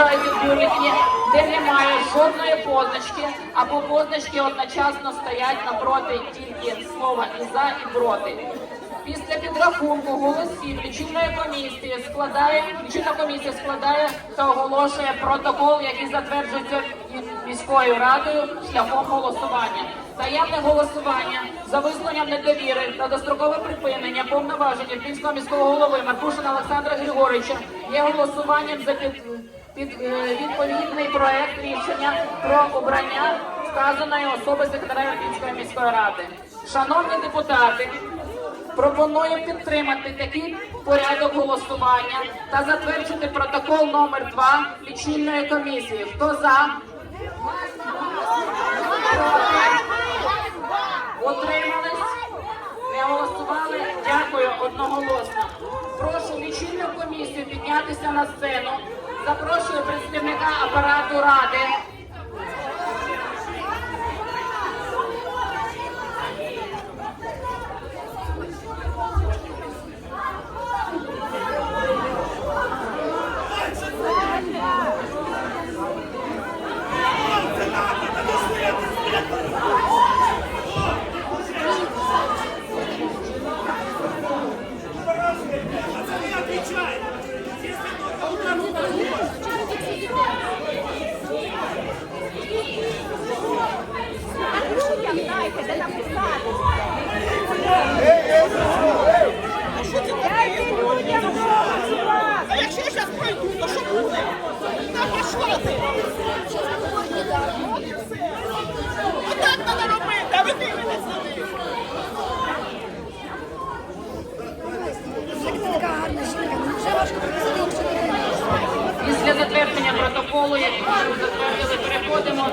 вважаються бюлетені, де немає жодної позначки, або позначки одночасно стоять напроти тільки слова і за, і проти. Після підрахунку голосів лічильної комісії складає лічильна комісія складає та оголошує протокол, який затверджується міською радою шляхом голосування. Таємне голосування за висловленням недовіри та дострокове припинення повноважень Київського міського голови Маркушина Олександра Григоровича є голосуванням за під, під е, відповідний проект рішення про обрання вказаної особи секретаря Київської міської ради. Шановні депутати, пропоную підтримати такий порядок голосування та затвердити протокол номер 2 лічильної комісії. Хто за? Утримались? Не голосували? Дякую одноголосно. Прошу лічильну комісію піднятися на сцену. Запрошую представника апарату ради. Я зараз пройду, то що буде? Та пішла ти! Робити, а ви дивитесь Після затвердження протоколу, який затвердили, затверджений